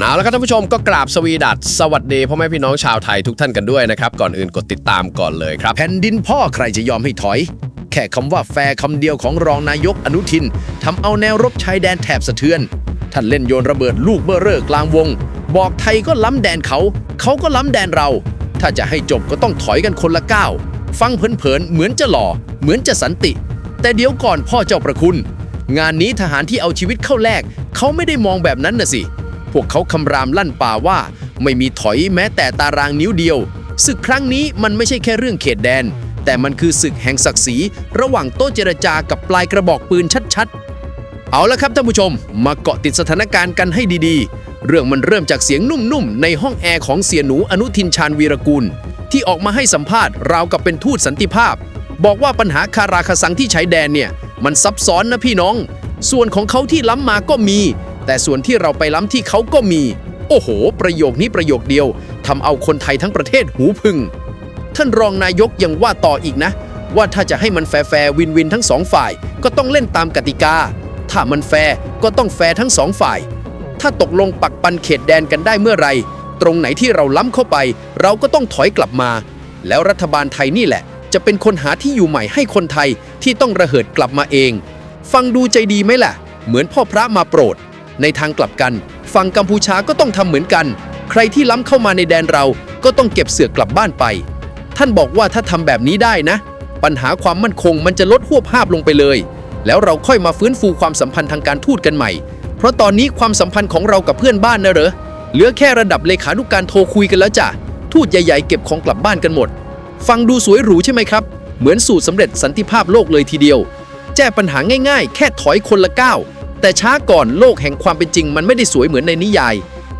เอาละครับท่านผู้ชมก็กราบสวีดัสสวัสดีพ่อแม่พี่น้องชาวไทยทุกท่านกันด้วยนะครับก่อนอื่นกดติดตามก่อนเลยครับ แผ่นดินพ่อใครจะยอมให้ถอย แค่คำว่าแฟร์คำเดียวของรองนายกอนุทินทำเอาแนวรบชายแดนแถบสะเทือน ท่านเล่นโยนระเบิดลูกเบ้อเร่อกลางวง บอกไทยก็ล้ำแดนเขา เขาก็ล้ำแดนเรา ถ้าจะให้จบก็ต้องถอยกันคนละก้าวฟังเผินๆเหมือนจะหล่อ เหมือนจะสันติ แต่เดี๋ยวก่อนพ่อเจ้าประคุณ งานนี้ทหารที่เอาชีวิตเข้าแลกเขาไม่ได้มองแบบนั้นนะสิ พวกเขาคำรามลั่นป่าว่า ไม่มีถอยแม้แต่ตารางนิ้วเดียว ศึกครั้งนี้มันไม่ใช่แค่เรื่องเขตแดน แต่มันคือศึกแห่งศักดิ์ศรีระหว่างโต๊ะเจรจากับปลายกระบอกปืนชัดๆ เอาละครับท่านผู้ชม มาเกาะติดสถานการณ์กันให้ดีๆ เรื่องมันเริ่มจากเสียงนุ่มๆในห้องแอร์ของเสียหนูอนุทินชาญวีรกูลที่ออกมาให้สัมภาษณ์ราวกับเป็นทูตสันติภาพ บอกว่าปัญหาคาราคาซังที่ชายแดนเนี่ยมันซับซ้อนนะพี่น้อง ส่วนของเขาที่ล้ำมาก็มี แต่ส่วนที่เราไปล้ำที่เขาก็มี โอ้โห ประโยคนี้ประโยคเดียวทำเอาคนไทยทั้งประเทศหูพึ่งท่านรองนายกยังว่าต่ออีกนะ ว่าถ้าจะให้มันแฟร์วินวินทั้งสองฝ่าย ก็ต้องเล่นตามกติกา ถ้ามันแฟร์ก็ต้องแฟร์ทั้งสองฝ่าย ถ้าตกลงปักปันเขตแดนกันได้เมื่อไรตรงไหนที่เราล้ำเข้าไป เราก็ต้องถอยกลับมา แล้วรัฐบาลไทยนี่แหละ จะเป็นคนหาที่อยู่ใหม่ให้คนไทยที่ต้องระเหิดกลับมาเอง ฟังดูใจดีไหมล่ะ เหมือนพ่อพระมาโปรด ในทางกลับกันฝั่งกัมพูชาก็ต้องทำเหมือนกัน ใครที่ล้ำเข้ามาในแดนเราก็ต้องเก็บเสือกกลับบ้านไป ท่านบอกว่าถ้าทำแบบนี้ได้นะ ปัญหาความมั่นคงมันจะลดหวบภาพลงไปเลย แล้วเราค่อยมาฟื้นฟูความสัมพันธ์ทางการทูตกันใหม่ เพราะตอนนี้ความสัมพันธ์ของเรากับเพื่อนบ้านนะเหรอเหลือแค่ระดับเลขานุกการโทรคุยกันแล้วจ้ะทูตใหญ่ๆเก็บของกลับบ้านกันหมด ฟังดูสวยหรูใช่ไหมครับ เหมือนสูตรสำเร็จสันติภาพโลกเลยทีเดียว แก้ปัญหาง่ายๆ แค่ถอยคนละก้าว แต่ช้าก่อนโลกแห่งความเป็นจริง มันไม่ได้สวยเหมือนในนิยาย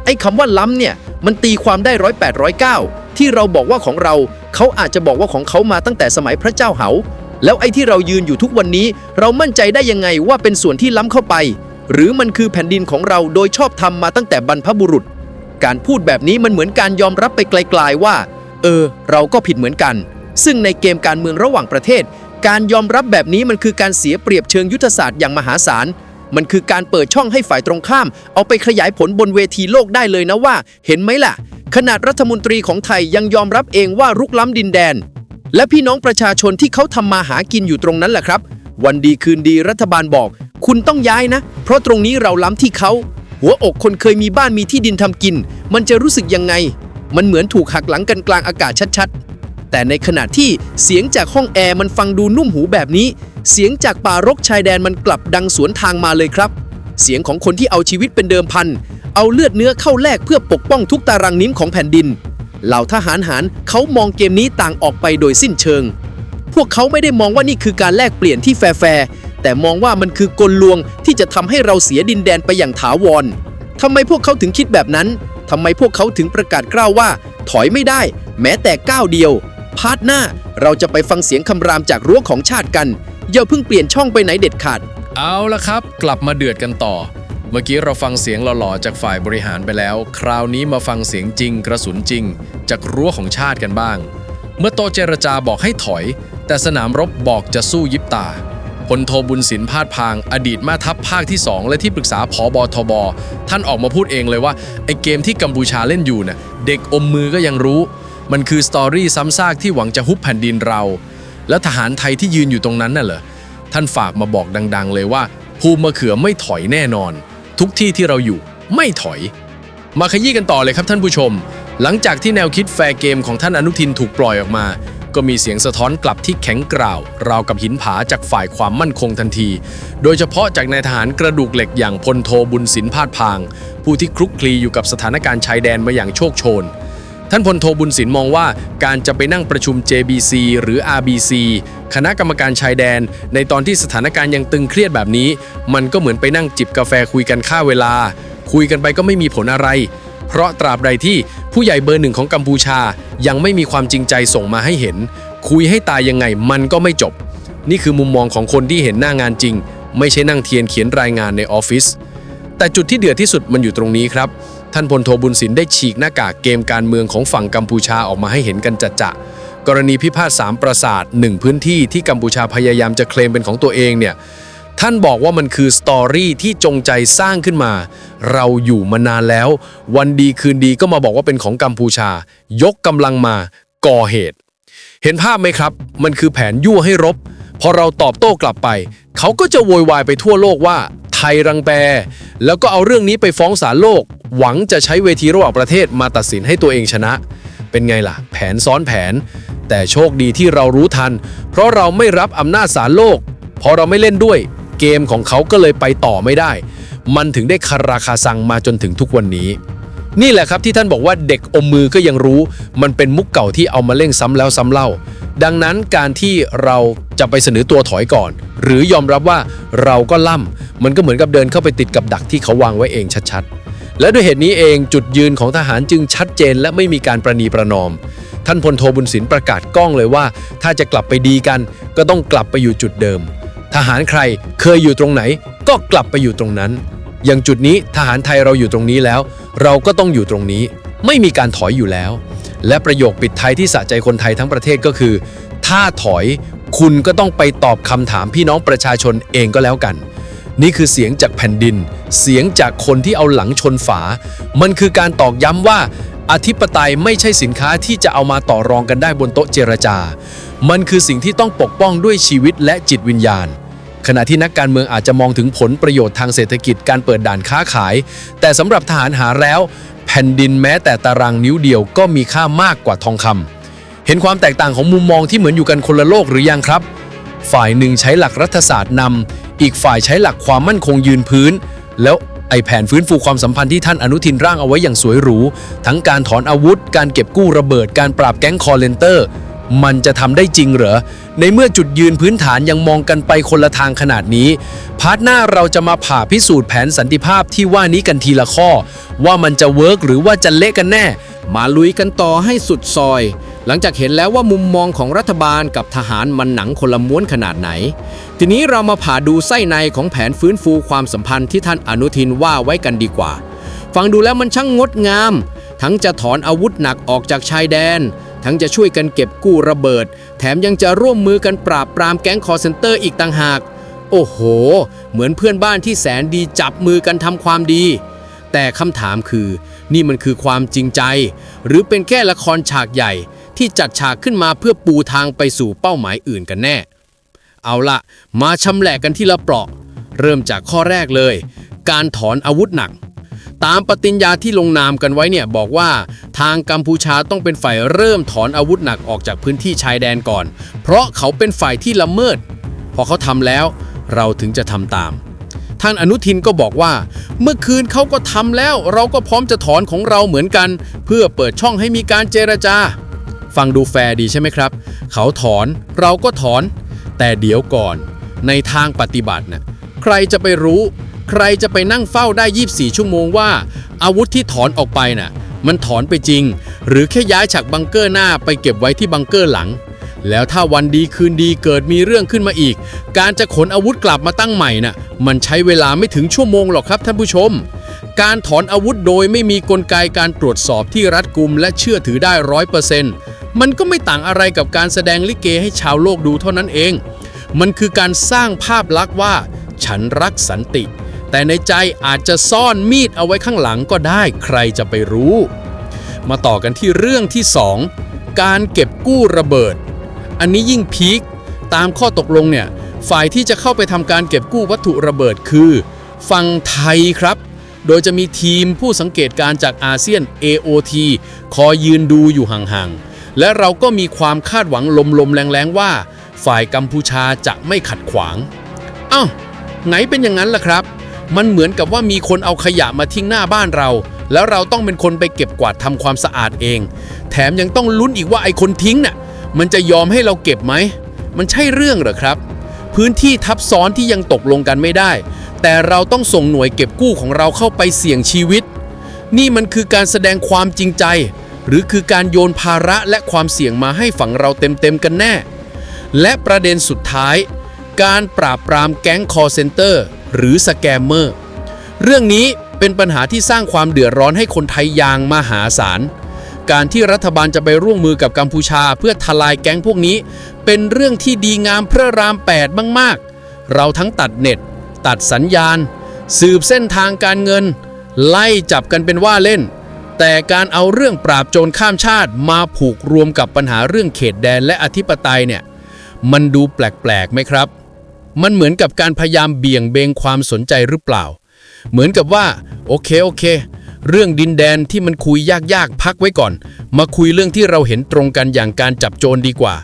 ไอ้คำว่าล้ำเนี่ยมันตีความได้ร้อยแปดร้อยเก้าที่เราบอกว่าของเราเขาอาจจะบอกว่าของเขามาตั้งแต่สมัยพระเจ้าเหา แล้วไอ้ที่เรายืนอยู่ทุกวันนี้ เรามั่นใจได้ยังไงว่าเป็นส่วนที่ล้ำเข้าไป หรือมันคือแผ่นดินของเราโดยชอบทำมาตั้งแต่บรรพบุรุษ การพูดแบบนี้มันเหมือนการยอมรับไปไกลๆว่า เออ เราก็ผิดเหมือนกัน ซึ่งในเกมการเมืองระหว่างประเทศ การยอมรับแบบนี้มันคือการเสียเปรียบเชิงยุทธศาสตร์อย่างมหาศาล มันคือการเปิดช่องให้ฝ่ายตรงข้าม เอาไปขยายผลบนเวทีโลกได้เลยนะว่า เห็นไหมล่ะ ขนาดรัฐมนตรีของไทยยังยอมรับเองว่ารุกล้ำดินแดน และพี่น้องประชาชนที่เขาทำมาหากินอยู่ตรงนั้นแหละครับ วันดีคืนดีรัฐบาลบอก คุณต้องย้ายนะ เพราะตรงนี้เราล้ำที่เขาหัวอกคนเคยมีบ้านมีที่ดินทำกิน มันจะรู้สึกยังไง มันเหมือนถูกหักหลังกันกลางอากาศชัดๆ แต่ในขณะที่เสียงจากห้องแอร์มันฟังดูนุ่มหูแบบนี้ เสียงจากป่ารกชายแดนมันกลับดังสวนทางมาเลยครับ เสียงของคนที่เอาชีวิตเป็นเดิมพัน เอาเลือดเนื้อเข้าแลกเพื่อปกป้องทุกตารางนิ้วของแผ่นดิน เหล่าทหารหารเขามองเกมนี้ต่างออกไปโดยสิ้นเชิง พวกเขาไม่ได้มองว่านี่คือการแลกเปลี่ยนที่แฟร์แต่มองว่ามันคือกลลวงที่จะทำให้เราเสียดินแดนไปอย่างถาวรทำไมพวกเขาถึงคิดแบบนั้นทำไมพวกเขาถึงประกาศกล้าวว่า ถอยไม่ได้ แม้แต่ก้าวเดียว พาร์ทหน้าเราจะไปฟังเสียงคำรามจากรั้วของชาติกัน อย่าเพิ่งเปลี่ยนช่องไปไหนเด็ดขาด เอาละครับ กลับมาเดือดกันต่อ เมื่อกี้เราฟังเสียงหล่อๆจากฝ่ายบริหารไปแล้ว คราวนี้มาฟังเสียงจริง กระสุนจริง จากรั้วของชาติกันบ้าง เมื่อโตเจรจาบอกให้ถอย แต่สนามรบบอกจะสู้ยิบตาพลโทบุญสินพาดพาง อดีตม่ทัพภาคที่ 2 และที่ปรึกษาผอบอทบท่านออกมาพูดเองเลยว่า ไอ้เกมที่กัมพูชาเล่นอยู่น่ะเด็กอมมือก็ยังรู้ มันคือสตอรี่ซ้ำซากที่หวังจะฮุบแผ่นดินเรา แล้วทหารไทยที่ยืนอยู่ตรงนั้นน่ะเหรอท่านฝากมาบอกดัง ๆ เลยว่า ภูมิมะเขือไม่ถอยแน่นอน ทุกที่ที่เราอยู่ไม่ถอย มาขยี้กันต่อเลยครับท่านผู้ชม หลังจากที่แนวคิดแฟร์เกมของท่านอนุทินถูกปล่อยออกมา ก็มีเสียงสะท้อนกลับที่แข็งกร้าว ราวกับหินผาจากฝ่ายความมั่นคงทันที โดยเฉพาะจากนายทหารกระดูกเหล็กอย่างพลโทบุญสินพาดพาง ผู้ที่คลุกคลีอยู่กับสถานการณ์ชายแดนมาอย่างโชคโชน ท่านพลโทบุญสินมองว่าการจะไปนั่งประชุม JBC หรือ RBC คณะกรรมการชายแดน ในตอนที่สถานการณ์ยังตึงเครียดแบบนี้ มันก็เหมือนไปนั่งจิบกาแฟคุยกันค่าเวลา คุยกันไปก็ไม่มีผลอะไร เพราะตราบใดที่ผู้ใหญ่เบอร์หนึ่งของกัมพูชา ยังไม่มีความจริงใจส่งมาให้เห็น คุยให้ตายยังไงมันก็ไม่จบ นี่คือมุมมองของคนที่เห็นหน้างานจริง ไม่ใช่นั่งเทียนเขียนรายงานในออฟฟิศแต่จุดที่เดือดที่สุดมันอยู่ตรงนี้ครับ ท่านพลโทบุญสินได้ฉีกหน้ากากเกมการเมืองของฝั่งกัมพูชาออกมาให้เห็นกันจัดจะกรณีพิพาทสามปราสาทหนึ่งพื้นที่ที่กัมพูชาพยายามจะเคลมเป็นของตัวเองเนี่ยท่านบอกว่ามันคือสตอรี่ที่จงใจสร้างขึ้นมา เราอยู่มานานแล้ว วันดีคืนดีก็มาบอกว่าเป็นของกัมพูชา ยกกำลังมาก่อเหตุ เห็นภาพไหมครับ มันคือแผนยั่วให้รบ พอเราตอบโต้กลับไป เขาก็จะโวยวายไปทั่วโลกว่าไทยรังแปแล้วก็เอาเรื่องนี้ไปฟ้องศาลโลก หวังจะใช้เวทีระหว่างประเทศมาตัดสินให้ตัวเองชนะ เป็นไงล่ะ แผนซ้อนแผน แต่โชคดีที่เรารู้ทัน เพราะเราไม่รับอำนาจศาลโลก พอเราไม่เล่นด้วย เกมของเขาก็เลยไปต่อไม่ได้ มันถึงได้คาราคาซังมาจนถึงทุกวันนี้ นี่แหละครับที่ท่านบอกว่าเด็กอมมือก็ยังรู้ มันเป็นมุกเก่าที่เอามาเล่นซ้ำแล้วซ้ำเล่า ดังนั้นการที่เราจะไปเสนอตัวถอยก่อน หรือยอมรับว่าเราก็ล่ำมันก็เหมือนกับเดินเข้าไปติดกับดักที่เขาวางไว้เองชัดๆ และด้วยเหตุนี้เองจุดยืนของทหารจึงชัดเจนและไม่มีการประนีประนอม ท่านพลโทบุญสินประกาศก้องเลยว่า ถ้าจะกลับไปดีกัน ก็ต้องกลับไปอยู่จุดเดิม ทหารใครเคยอยู่ตรงไหน ก็กลับไปอยู่ตรงนั้น อย่างจุดนี้ทหารไทยเราอยู่ตรงนี้แล้ว เราก็ต้องอยู่ตรงนี้ ไม่มีการถอยอยู่แล้ว และประโยคปิดท้ายที่สะใจคนไทยทั้งประเทศก็คือ ถ้าถอยคุณก็ต้องไปตอบคำถามพี่น้องประชาชนเองก็แล้วกัน นี่คือเสียงจากแผ่นดิน เสียงจากคนที่เอาหลังชนฝา มันคือการตอกย้ำว่าอธิปไตยไม่ใช่สินค้าที่จะเอามาต่อรองกันได้บนโต๊ะเจรจา มันคือสิ่งที่ต้องปกป้องด้วยชีวิตและจิตวิญญาณ ขณะที่นักการเมืองอาจจะมองถึงผลประโยชน์ทางเศรษฐกิจการเปิดด่านค้าขาย แต่สำหรับทหารหาแล้ว แผ่นดินแม้แต่ตารางนิ้วเดียวก็มีค่ามากกว่าทองคำเห็นความแตกต่างของมุมมองที่เหมือนอยู่กันคนละโลกหรือยังครับ ฝ่ายหนึ่งใช้หลักรัฐศาสตร์นำอีกฝ่ายใช้หลักความมั่นคงยืนพื้น แล้วไอแผนฟื้นฟูความสัมพันธ์ที่ท่านอนุทินร่างเอาไว้อย่างสวยหรู ทั้งการถอนอาวุธ การเก็บกู้ระเบิด การปราบแก๊งคอร์เรนเตอร์ มันจะทำได้จริงเหรอ ในเมื่อจุดยืนพื้นฐานยังมองกันไปคนละทางขนาดนี้ พาร์ทหน้าเราจะมาผ่าพิสูจน์แผนสันติภาพที่ว่านี้กันทีละข้อ ว่ามันจะเวิร์กหรือว่าจะเละกันแน่ มาลุยกันต่อให้สุดซอย หลังจากเห็นแล้วว่ามุมมองของรัฐบาลกับทหารมันหนังคนละม้วนขนาดไหน ทีนี้เรามาผ่าดูไส้ในของแผนฟื้นฟูความสัมพันธ์ที่ท่านอนุทินว่าไว้กันดีกว่า ฟังดูแล้วมันช่างงดงาม ทั้งจะถอนอาวุธหนักออกจากชายแดน ทั้งจะช่วยกันเก็บกู้ระเบิด แถมยังจะร่วมมือกันปราบปรามแก๊งคอร์เซนเตอร์อีกต่างหาก โอ้โห เหมือนเพื่อนบ้านที่แสนดีจับมือกันทำความดี แต่คำถามคือ นี่มันคือความจริงใจ หรือเป็นแค่ละครฉากใหญ่ ที่จัดฉากขึ้นมาเพื่อปูทางไปสู่เป้าหมายอื่นกันแน่ เอาละมาชำแหละกันที่ละเปราะ เริ่มจากข้อแรกเลย การถอนอาวุธหนัก ตามปฏิญญาที่ลงนามกันไว้เนี่ยบอกว่าทางกัมพูชาต้องเป็นฝ่ายเริ่มถอนอาวุธหนักออกจากพื้นที่ชายแดนก่อน เพราะเขาเป็นฝ่ายที่ละเมิด พอเขาทำแล้วเราถึงจะทำตาม ท่านอนุทินก็บอกว่า เมื่อคืนเขาก็ทำแล้วเราก็พร้อมจะถอนของเราเหมือนกัน เพื่อเปิดช่องให้มีการเจรจา ฟังดูแฟร์ดีใช่ไหมครับ เขาถอนเราก็ถอน แต่เดี๋ยวก่อน ในทางปฏิบัติน่ะใครจะไปรู้ ใครจะไปนั่งเฝ้าได้ 24 ชั่วโมงว่า อาวุธที่ถอนออกไปน่ะ มันถอนไปจริง หรือแค่ย้ายจากบังเกอร์หน้าไปเก็บไว้ที่บังเกอร์หลัง แล้วถ้าวันดีคืนดีเกิดมีเรื่องขึ้นมาอีก การจะขนอาวุธกลับมาตั้งใหม่น่ะ มันใช้เวลาไม่ถึงชั่วโมงหรอกครับท่านผู้ชม การถอนอาวุธโดยไม่มีกลไกการตรวจสอบที่รัดกุมและเชื่อถือได้ร้อยเปอร์เซ็นต์มันก็ไม่ต่างอะไรกับการแสดงลิเกให้ชาวโลกดูเท่านั้นเอง มันคือการสร้างภาพลักษณ์ว่า ฉันรักสันติ แต่ในใจอาจจะซ่อนมีดเอาไว้ข้างหลังก็ได้ใครจะไปรู้ มาต่อกันที่เรื่องที่ 2 การเก็บกู้ระเบิด อันนี้ยิ่งพีคตามข้อตกลงเนี่ยฝ่ายที่จะเข้าไปทำการเก็บกู้วัตถุระเบิดคือฝั่งไทยครับ โดยจะมีทีมผู้สังเกตการจากอาเซียน AOT คอยยืนดูอยู่ห่างๆ และเราก็มีความคาดหวังลมๆ แรงๆ ว่า ฝ่ายกัมพูชาจะไม่ขัดขวาง อ้าว ไหนเป็นอย่างนั้นล่ะครับ มันเหมือนกับว่ามีคนเอาขยะมาทิ้งหน้าบ้านเรา แล้วเราต้องเป็นคนไปเก็บกวาดทำความสะอาดเอง แถมยังต้องลุ้นอีกว่าไอ้คนทิ้งน่ะ มันจะยอมให้เราเก็บไหม มันใช่เรื่องหรอครับ พื้นที่ทับซ้อนที่ยังตกลงกันไม่ได้ แต่เราต้องส่งหน่วยเก็บกู้ของเราเข้าไปเสี่ยงชีวิต นี่มันคือการแสดงความจริงใจ หรือคือการโยนภาระและความเสี่ยงมาให้ฝั่งเราเต็มๆกันแน่ และประเด็นสุดท้าย การปราบปรามแก๊งคอร์เซนเตอร์ หรือสแกมเมอร์เรื่องนี้เป็นปัญหาที่สร้างความเดือดร้อนให้คนไทยอย่างมหาศาล การที่รัฐบาลจะไปร่วมมือกับกัมพูชา เพื่อทลายแก๊งพวกนี้ เป็นเรื่องที่ดีงามพระราม8มากๆ เราทั้งตัดเน็ต ตัดสัญญาณ สืบเส้นทางการเงิน ไล่จับกันเป็นว่าเล่น แต่การเอาเรื่องปราบโจรข้ามชาติมาผูกรวมกับปัญหาเรื่องเขตแดนและอธิปไตยเนี่ย มันดูแปลกๆไหมครับ มันเหมือนกับการพยายามเบี่ยงเบนความสนใจหรือเปล่า เหมือนกับว่า โอเคโอเค เรื่องดินแดนที่มันคุยยากๆ พักไว้ก่อน มาคุยเรื่องที่เราเห็นตรงกันอย่างการจับโจรดีกว่า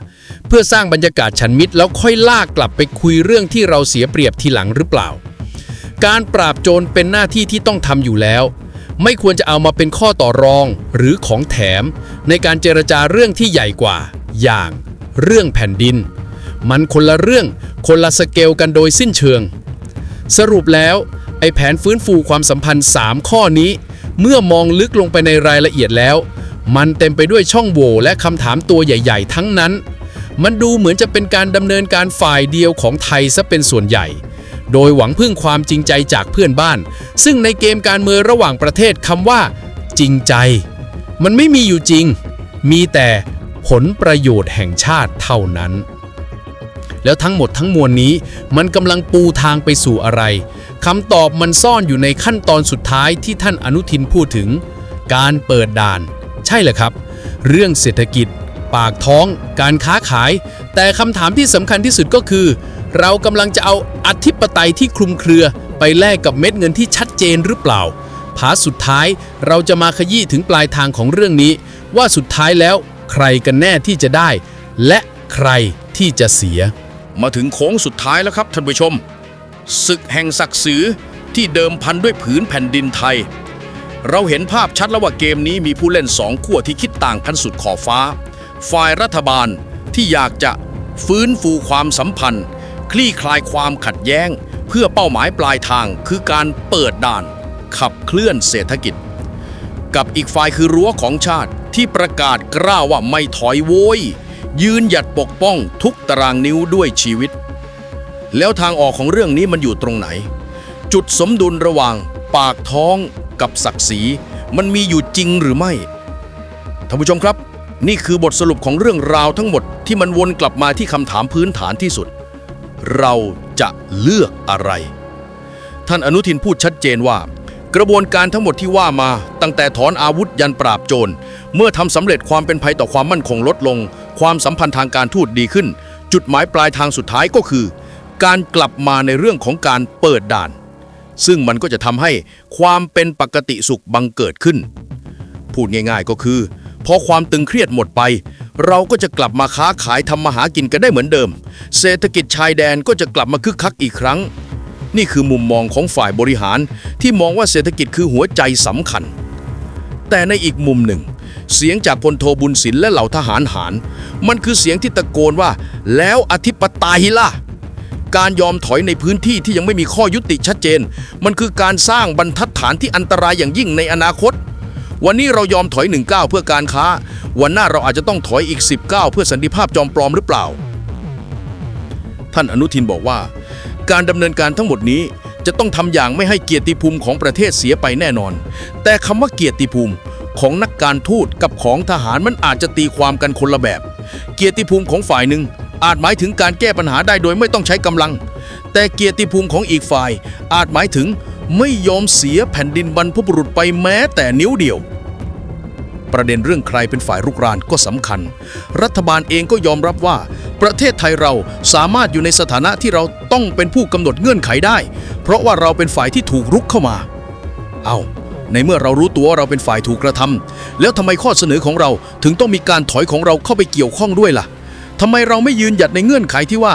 เพื่อสร้างบรรยากาศฉันมิตรแล้วค่อยลากกลับไปคุยเรื่องที่เราเสียเปรียบทีหลังหรือเปล่า การปราบโจรเป็นหน้าที่ที่ต้องทำอยู่แล้ว ไม่ควรจะเอามาเป็นข้อต่อรองหรือของแถม ในการเจรจาเรื่องที่ใหญ่กว่า อย่าง เรื่องแผ่นดิน มันคนละเรื่อง คนละสเกลกันโดยสิ้นเชิง สรุปแล้ว ไอ้แผนฟื้นฟูความสัมพันธ์ 3 ข้อนี้ เมื่อมองลึกลงไปในรายละเอียดแล้ว มันเต็มไปด้วยช่องโหว่และคำถามตัวใหญ่ ๆ ทั้งนั้น มันดูเหมือนจะเป็นการดำเนินการฝ่ายเดียวของไทยซะเป็นส่วนใหญ่ โดยหวังพึ่งความจริงใจจากเพื่อนบ้าน ซึ่งในเกมการเมืองระหว่างประเทศคำว่า จริงใจ มันไม่มีอยู่จริง มีแต่ผลประโยชน์แห่งชาติเท่านั้น แล้วทั้งหมดทั้งมวลนี้ มันกำลังปูทางไปสู่อะไรคำตอบมันซ่อนอยู่ในขั้นตอนสุดท้ายที่ท่านอนุทินพูดถึง การเปิดด่าน ใช่เลยครับ เรื่องเศรษฐกิจ ปากท้อง การค้าขาย แต่คำถามที่สำคัญที่สุดก็คือ เรากำลังจะเอาอธิปไตยที่คลุมเครือ ไปแลกกับเม็ดเงินที่ชัดเจนหรือเปล่าผาสุดท้ายเราจะมาขยี้ถึงปลายทางของเรื่องนี้ ว่าสุดท้ายแล้วใครกันแน่ที่จะได้ และใครที่จะเสีย มาถึงโค้งสุดท้ายแล้วครับท่านผู้ชม ศึกแห่งศักดิ์ศรีที่เดิมพันด้วยผืนแผ่นดินไทย เราเห็นภาพชัดแล้วว่าเกมนี้มีผู้เล่นสองขั้วที่คิดต่างกันสุดขอบฟ้า ฝ่ายรัฐบาลที่อยากจะฟื้นฟูความสัมพันธ์ คลี่คลายความขัดแย้ง เพื่อเป้าหมายปลายทางคือการเปิดด่าน ขับเคลื่อนเศรษฐกิจ กับอีกฝ่ายคือรั้วของชาติที่ประกาศกล้าวว่าไม่ถอยโวย ยืนหยัดปกป้องทุกตารางนิ้วด้วยชีวิต แล้วทางออกของเรื่องนี้มันอยู่ตรงไหน จุดสมดุลระหว่างปากท้องกับศักดิ์ศรีมันมีอยู่จริงหรือไม่ท่านผู้ชมครับ นี่คือบทสรุปของเรื่องราวทั้งหมดที่มันวนกลับมาที่คำถามพื้นฐานที่สุด เราจะเลือกอะไร ท่านอนุทินพูดชัดเจนว่า กระบวนการทั้งหมดที่ว่ามา ตั้งแต่ถอนอาวุธยันปราบโจรเมื่อทำสำเร็จความเป็นภัยต่อความมั่นคงลดลง ความสัมพันธ์ทางการทูตดีขึ้น จุดหมายปลายทางสุดท้ายก็คือ การกลับมาในเรื่องของการเปิดด่าน ซึ่งมันก็จะทำให้ความเป็นปกติสุขบังเกิดขึ้น พูดง่ายๆก็คือ พอความตึงเครียดหมดไป เราก็จะกลับมาค้าขายทำมาหากินกันได้เหมือนเดิม เศรษฐกิจชายแดนก็จะกลับมาคึกคักอีกครั้ง นี่คือมุมมองของฝ่ายบริหารที่มองว่าเศรษฐกิจคือหัวใจสำคัญ แต่ในอีกมุมหนึ่ง เสียงจากพลโทบุญศิลป์และเหล่าทหารหาร มันคือเสียงที่ตะโกนว่า แล้วอธิปไตยล่ะ การยอมถอยในพื้นที่ที่ยังไม่มีข้อยุติชัดเจน มันคือการสร้างบรรทัดฐานที่อันตรายอย่างยิ่งในอนาคต วันนี้เรายอมถอยหนึ่งก้าเพื่อการค้า วันหน้าเราอาจจะต้องถอยอีก10ก้าเพื่อสันติภาพจอมปลอมหรือเปล่า ท่านอนุทินบอกว่า การดำเนินการทั้งหมดนี้จะต้องทำอย่างไม่ให้เกียรติภูมิของประเทศเสียไปแน่นอน แต่คำว่าเกียรติภูมิ ของนักการทูตกับของทหารมันอาจจะตีความกันคนละแบบ เกียรติภูมิของฝ่ายหนึ่งอาจหมายถึงการแก้ปัญหาได้โดยไม่ต้องใช้กำลัง แต่เกียรติภูมิของอีกฝ่าย อาจหมายถึงไม่ยอมเสียแผ่นดินบรรพบุรุษไปแม้แต่นิ้วเดียวประเด็นเรื่องใครเป็นฝ่ายรุกรานก็สำคัญ รัฐบาลเองก็ยอมรับว่า ประเทศไทยเราสามารถอยู่ในสถานะที่เราต้องเป็นผู้กำหนดเงื่อนไขได้ เพราะว่าเราเป็นฝ่ายที่ถูกรุกเข้ามา เอา ในเมื่อเรารู้ตัวว่าเราเป็นฝ่ายถูกกระทำแล้วทำไมข้อเสนอของเราถึงต้องมีการถอยของเราเข้าไปเกี่ยวข้องด้วยล่ะทำไมเราไม่ยืนหยัดในเงื่อนไขที่ว่า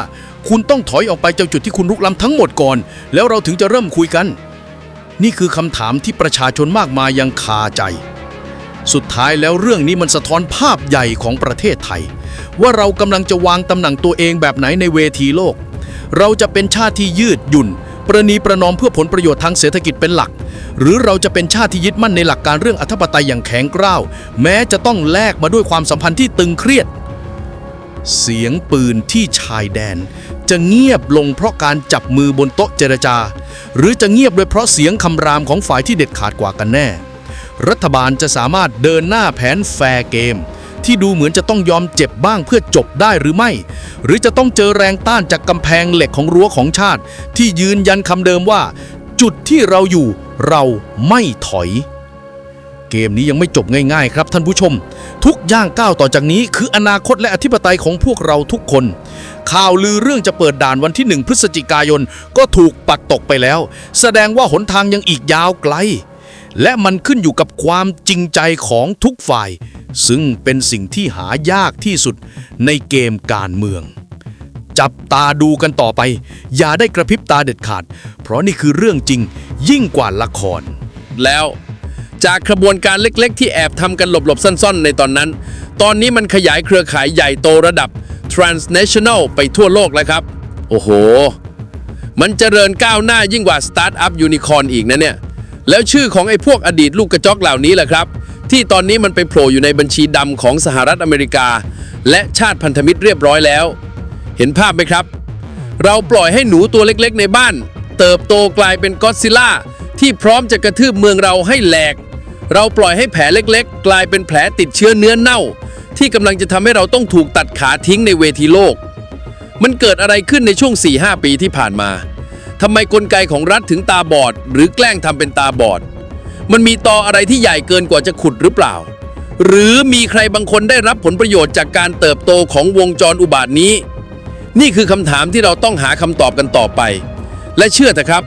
คุณต้องถอยออกไปจากจุดที่คุณรุกล้ำทั้งหมดก่อน แล้วเราถึงจะเริ่มคุยกัน นี่คือคำถามที่ประชาชนมากมายยังคาใจ สุดท้ายแล้วเรื่องนี้มันสะท้อนภาพใหญ่ของประเทศไทย ว่าเรากำลังจะวางตำแหน่งตัวเองแบบไหนในเวทีโลก เราจะเป็นชาติที่ยืดหยุ่น ประนีประนอมเพื่อผลประโยชน์ทางเศรษฐกิจเป็นหลัก หรือเราจะเป็นชาติที่ยึดมั่นในหลักการเรื่องอธิปไตยอย่างแข็งกร้าว แม้จะต้องแลกมาด้วยความสัมพันธ์ที่ตึงเครียด เสียงปืนที่ชายแดน จะเงียบลงเพราะการจับมือบนโต๊ะเจรจา หรือจะเงียบโดยเพราะเสียงคำรามของฝ่ายที่เด็ดขาดกว่ากันแน่ รัฐบาลจะสามารถเดินหน้าแผนแฟร์เกม ที่ดูเหมือนจะต้องยอมเจ็บบ้างเพื่อจบได้หรือไม่ หรือจะต้องเจอแรงต้านจากกำแพงเหล็กของรั้วของชาติ ที่ยืนยันคำเดิมว่า จุดที่เราอยู่เราไม่ถอย เกมนี้ยังไม่จบง่ายๆ ครับท่านผู้ชม ทุกย่างก้าวต่อจากนี้คืออนาคตและอธิปไตยของพวกเราทุกคน ข่าวลือเรื่องจะเปิดด่านวันที่1พฤศจิกายนก็ถูกปัดตกไปแล้ว แสดงว่าหนทางยังอีกยาวไกล และมันขึ้นอยู่กับความจริงใจของทุกฝ่าย ซึ่งเป็นสิ่งที่หายากที่สุดในเกมการเมือง จับตาดูกันต่อไป อย่าได้กระพริบตาเด็ดขาด เพราะนี่คือเรื่องจริงยิ่งกว่าละคร แล้วจากกระบวนการเล็กๆ ที่แอบทำกันหลบๆ ซ่อนๆ ในตอนนั้น ตอนนี้มันขยายเครือข่ายใหญ่โตระดับ transnational ไปทั่วโลกแล้วครับ โอ้โห มันเจริญก้าวหน้ายิ่งกว่าสตาร์ทอัพยูนิคอร์นอีกนะเนี่ย แล้วชื่อของไอ้พวกอดีตลูกกระจอกเหล่านี้แหละครับ ที่ตอนนี้มันไปโผล่อยู่ในบัญชีดำของสหรัฐอเมริกา และชาติพันธมิตรเรียบร้อยแล้ว เห็นภาพไหมครับ เราปล่อยให้หนูตัวเล็กๆ ในบ้าน เติบโตกลายเป็นก็อดซิลล่าที่พร้อมจะกระทืบเมืองเราให้แหลก เราปล่อยให้แผลเล็กๆ กลายเป็นแผลติดเชื้อเนื้อเน่า ที่กำลังจะทำให้เราต้องถูกตัดขาทิ้งในเวทีโลก มันเกิดอะไรขึ้นในช่วง4-5ปีที่ผ่านมา ทำไมกลไกของรัฐถึงตาบอด หรือแกล้งทำเป็นตาบอด มันมีตออะไรที่ใหญ่เกินกว่าจะขุดหรือเปล่า หรือมีใครบางคนได้รับผลประโยชน์จากการเติบโตของวงจรอุบาทนี้ นี่คือคำถามที่เราต้องหาคำตอบกันต่อไป และเชื่อเถอะครับ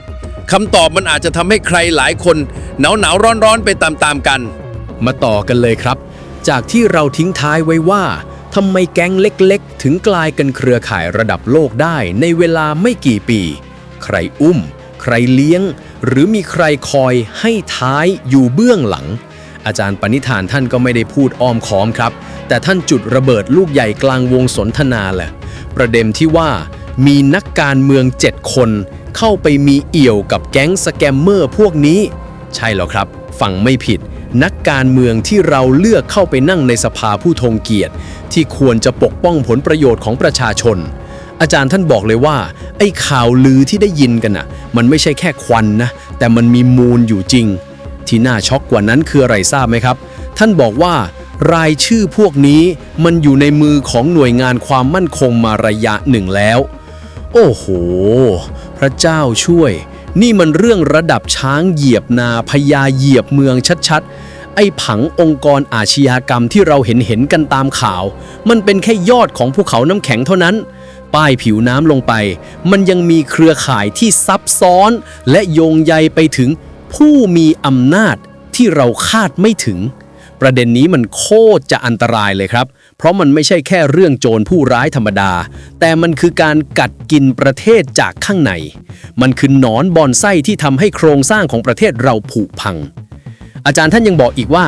คำตอบมันอาจจะทำให้ใครหลายคนหนาวหนาวร้อนร้อนไปตามๆกัน มาต่อกันเลยครับ จากที่เราทิ้งท้ายไว้ว่าทำไมแก๊งเล็กๆ ถึงกลายกันเครือข่ายระดับโลกได้ในเวลาไม่กี่ปี ใครอุ้ม ใครเลี้ยง หรือมีใครคอยให้ท้ายอยู่เบื้องหลัง อาจารย์ปณิธานท่านก็ไม่ได้พูดอ้อมค้อมครับ แต่ท่านจุดระเบิดลูกใหญ่กลางวงสนทนาแหละประเด็นที่ว่ามีนักการเมือง7คนเข้าไปมีเอี่ยวกับแก๊งสแกมเมอร์พวกนี้ ใช่แล้วครับฟังไม่ผิด นักการเมืองที่เราเลือกเข้าไปนั่งในสภาผู้ทรงเกียรติ ที่ควรจะปกป้องผลประโยชน์ของประชาชน อาจารย์ท่านบอกเลยว่า ไอ้ข่าวลือที่ได้ยินกันน่ะ มันไม่ใช่แค่ควันนะ แต่มันมีมูลอยู่จริง ที่น่าช็อกกว่านั้นคืออะไรทราบไหมครับ ท่านบอกว่ารายชื่อพวกนี้มันอยู่ในมือของหน่วยงานความมั่นคงมาระยะหนึ่งแล้ว โอ้โห พระเจ้าช่วย นี่มันเรื่องระดับช้างเหยียบนาพญาเหยียบเมืองชัดๆ ไอ้ผังองค์กรอาชญากรรมที่เราเห็นเห็นกันตามข่าว มันเป็นแค่ยอดของภูเขาน้ำแข็งเท่านั้น ป้ายผิวน้ำลงไป มันยังมีเครือข่ายที่ซับซ้อนและโยงใยไปถึงผู้มีอำนาจที่เราคาดไม่ถึง ประเด็นนี้มันโคตรจะอันตรายเลยครับ เพราะมันไม่ใช่แค่เรื่องโจรผู้ร้ายธรรมดา แต่มันคือการกัดกินประเทศจากข้างใน มันคือหนอนบอนไส้ที่ทำให้โครงสร้างของประเทศเราผุพัง อาจารย์ท่านยังบอกอีกว่า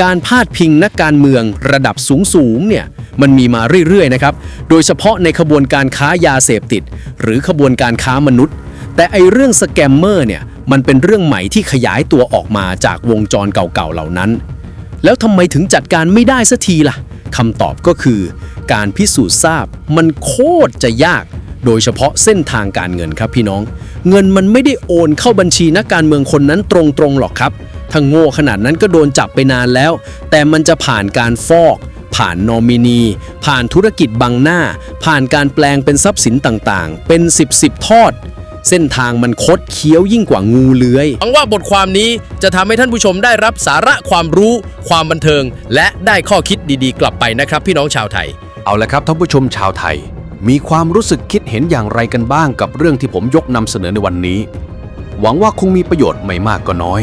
การพาดพิงนักการเมืองระดับสูงสูงๆเนี่ยมันมีมาเรื่อยๆนะครับ โดยเฉพาะในขบวนการค้ายาเสพติด หรือขบวนการค้ามนุษย์ แต่ไอเรื่องสแกมเมอร์เนี่ยมันเป็นเรื่องใหม่ที่ขยายตัวออกมาจากวงจรเก่าๆเหล่านั้น แล้วทำไมถึงจัดการไม่ได้สักทีล่ะคำตอบก็คือ การพิสูจน์ทราบมันโคตรจะยาก โดยเฉพาะเส้นทางการเงินครับพี่น้อง เงินมันไม่ได้โอนเข้าบัญชีนักการเมืองคนนั้นตรงๆหรอกครับ ถ้าโง่ขนาดนั้นก็โดนจับไปนานแล้ว แต่มันจะผ่านการฟอก ผ่านนอมินี ผ่านธุรกิจบังหน้า ผ่านการแปลงเป็นทรัพย์สินต่างๆ เป็น 10บสทอด เส้นทางมันคดเคี้ยวยิ่งกว่างูเลื้อยหวังว่าบทความนี้จะทำให้ท่านผู้ชมได้รับสาระความรู้ ความบันเทิง และได้ข้อคิดดีๆ กลับไปนะครับ พี่น้องชาวไทย เอาละครับท่านผู้ชมชาวไทย มีความรู้สึกคิดเห็นอย่างไรกันบ้างกับเรื่องที่ผมยกนำเสนอในวันนี้ หวังว่าคงมีประโยชน์ไม่มากก็น้อย